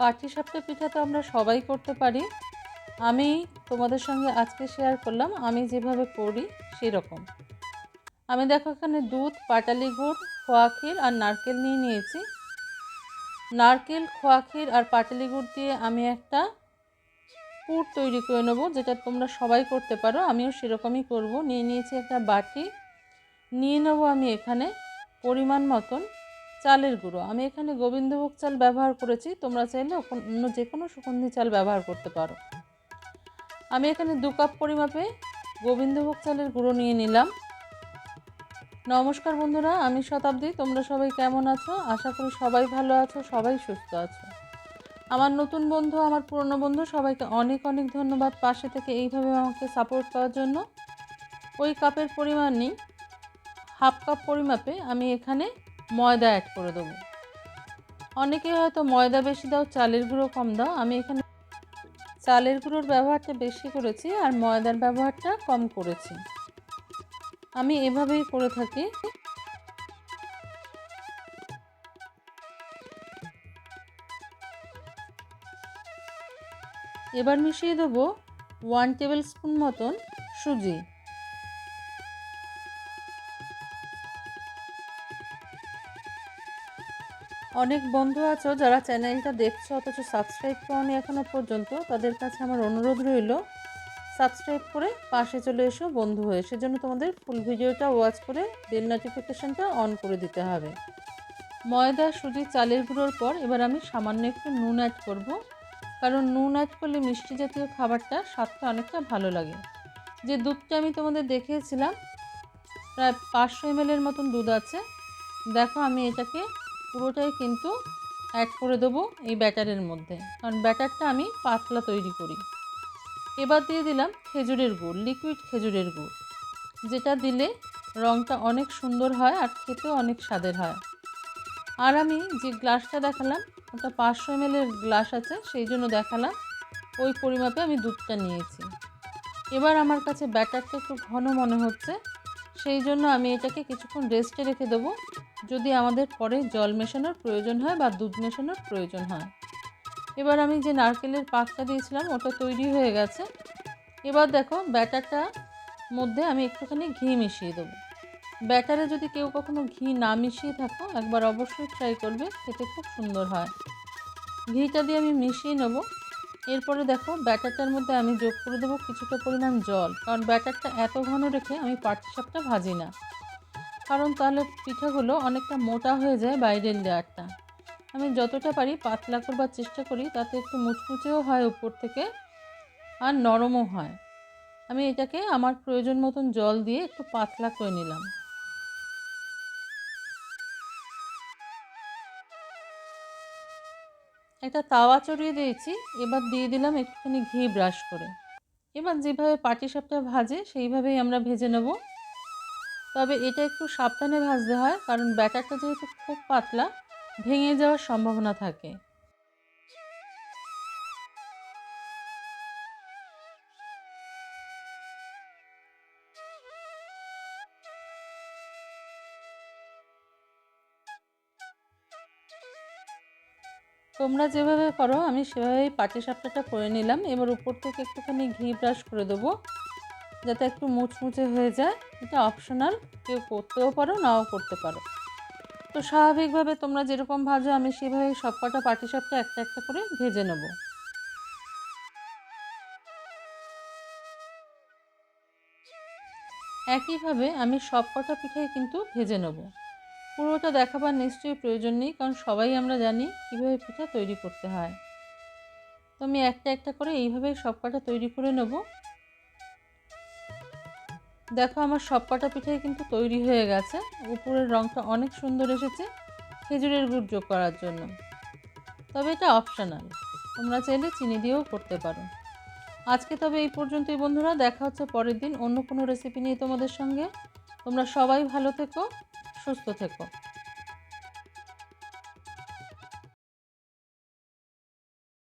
পাটিসাপটা পিঠা তো আমরা সবাই করতে পারি। আমি তোমাদের সঙ্গে আজকে শেয়ার করলাম, আমি যেভাবে করি সেরকম। আমি দেখো এখানে দুধ, পাটালি গুড়, খোয়া ক্ষীর আর নারকেল নিয়ে নিয়েছি। নারকেল, খোয়া ক্ষীর আর পাটালি গুড় দিয়ে আমি একটা পুর তৈরি করে নেব, যেটা তোমরা সবাই করতে পারো, আমিও সেরকমই করব। নিয়ে নিয়েছি একটা বাটি। নিয়ে নেব আমি এখানে পরিমাণ মতন। চালের গুঁড়ো। আমি এখানে গোবিন্দভোগ চাল ব্যবহার করেছি। তোমরা চাইলে অন্য যে কোনো সুগন্ধি চাল ব্যবহার করতে পারো। আমি এখানে দু কাপ পরিমাপে গোবিন্দভোগ চালের গুঁড়ো নিয়ে নিলাম। নমস্কার বন্ধুরা, আমি শতাব্দী। তোমরা সবাই কেমন আছো? আশা করি সবাই ভালো আছো, সবাই সুস্থ আছো। আমার নতুন বন্ধু, আমার পুরনো বন্ধু, সবাইকে অনেক অনেক ধন্যবাদ পাশে থেকে এইভাবে আমাকে সাপোর্ট করার জন্য। ওই কাপের পরিমাণ নেই। হাফ কাপ পরিমাপে আমি এখানে ময়দা অ্যাড করে দেবো। অনেকে হয়তো ময়দা বেশি দাও, চালের গুঁড়ো কম দাও। আমি এখানে চালের গুঁড়োর ব্যবহারটা বেশি করেছি আর ময়দার ব্যবহারটা কম করেছি। আমি এভাবেই করে থাকি। এবার মিশিয়ে দেবো ওয়ান টেবিল স্পুন মতন সুজি। অনেক বন্ধু আছো যারা চ্যানেলটা দেখছ, অথচ সাবস্ক্রাইব করনি এখনও পর্যন্ত, তাদের কাছে আমার অনুরোধ রইল সাবস্ক্রাইব করে পাশে চলে এসো বন্ধু হয়ে। সেজন্য তোমাদের ফুল ভিডিওটা ওয়াচ করে বেল নোটিফিকেশানটা অন করে দিতে হবে। ময়দা, সুজি, চালের গুঁড়োর পর এবার আমি সামান্য একটু নুন অ্যাড করব, কারণ নুন অ্যাড করলে মিষ্টি জাতীয় খাবারটা স্বাদটা অনেকটা ভালো লাগে। যে দুধটা আমি তোমাদের দেখিয়েছিলাম, প্রায় পাঁচশো এমএলের মতন দুধ আছে, দেখো আমি এটাকে পুরোটাই কিন্তু অ্যাড করে দেবো এই ব্যাটারের মধ্যে। কারণ ব্যাটারটা আমি পাতলা তৈরি করি। এবার দিয়ে দিলাম খেজুরের গুড় লিকুইড খেজুরের গুড়। যেটা দিলে রঙটা অনেক সুন্দর হয় আর খেতেও অনেক স্বাদের হয়। আর আমি যে গ্লাসটা দেখালাম, ওটা পাঁচশো এমএলের গ্লাস আছে, সেই জন্য দেখালাম। ওই পরিমাপে আমি দুধটা নিয়েছি। এবার আমার কাছে ব্যাটারটা একটু ঘন মনে হচ্ছে। সেই জন্য আমি এটাকে কিছুক্ষণ রেস্টে রেখে দেবো। যদি আমাদের পরে জল মেশানোর প্রয়োজন হয় বা দুধ মেশানোর প্রয়োজন হয়। এবার আমি যে নারকেলের পাকটা দিয়েছিলাম, ওটা তৈরি হয়ে গেছে। এবার দেখো, ব্যাটারটা মধ্যে আমি একটুখানি ঘি মিশিয়ে দেবো। ব্যাটারে যদি কেউ কখনো ঘি না মিশিয়ে থাকো, একবার অবশ্যই ট্রাই করবে, খেতে খুব সুন্দর হয়। ঘিটা দিয়ে আমি মিশিয়ে নেব। এরপরে দেখো ব্যাটারটার মধ্যে আমি যোগ করে দেবো কিছুটা পরিমাণ জল। কারণ ব্যাটারটা এত ঘন রেখে আমি পাটিসাপটা ভাজি না। কারণ তাহলে পিঠাগুলো অনেকটা মোটা হয়ে যায় বাইরের লেয়ারটা। আমি যতটা পারি পাতলা করবার চেষ্টা করি, তাতে একটু মুচমুচেও হয় উপর থেকে আর নরমও হয়। আমি এটাকে আমার প্রয়োজন মতন জল দিয়ে একটু পাতলা করে নিলাম। একটা তাওয়া চড়িয়ে দিয়েছি, এবার দিয়ে দিলাম একটুখানি ঘি ব্রাশ করে। এবার যেভাবে পাটি সাপটা ভাজে, সেইভাবেই আমরা ভেজে নেব। তবে এটা একটু সাবধানে ভাজতে হয়, কারণ ব্যাটারটা যেহেতু খুব পাতলা, ভেঙে যাওয়ার সম্ভাবনা থাকে। তোমরা যেভাবে করো আমি সেভাবেই পাটিসাপটাটা করে নিলাম। এবার উপর থেকে একটুখানি ঘি ব্রাশ করে দেবো, যাতে একটু মুচমুচে হয়ে যায়। এটা অপশনাল কেউ করতেও পারো, নাও করতে পারো। তো স্বাভাবিকভাবে তোমরা যেরকম ভাজো, আমি সেভাবেই সব কটা পাটি সাপটা একটা একটা করে ভেজে নেব। একইভাবে আমি সব কটা পিঠাই কিন্তু ভেজে নেব। পুরোটা দেখাবার নিশ্চয়ই প্রয়োজন নেই, কারণ সবাই আমরা জানি কীভাবে পিঠা তৈরি করতে হয়। তো আমি একটা একটা করে এইভাবেই সব কটা তৈরি করে নেব। দেখো আমার সব কটা পিঠাই কিন্তু তৈরি হয়ে গেছে। উপরের রঙটা অনেক সুন্দর এসেছে, খেজুরের গুড় যোগ করার জন্য। তবে এটা অপশনাল তোমরা চাইলে চিনি দিয়েও করতে পারো। আজকে তবে এই পর্যন্তই বন্ধুরা, দেখা হচ্ছে পরের দিন অন্য কোনো রেসিপি নিয়ে তোমাদের সঙ্গে। তোমরা সবাই ভালো থেকো। সুস্থ থেকো।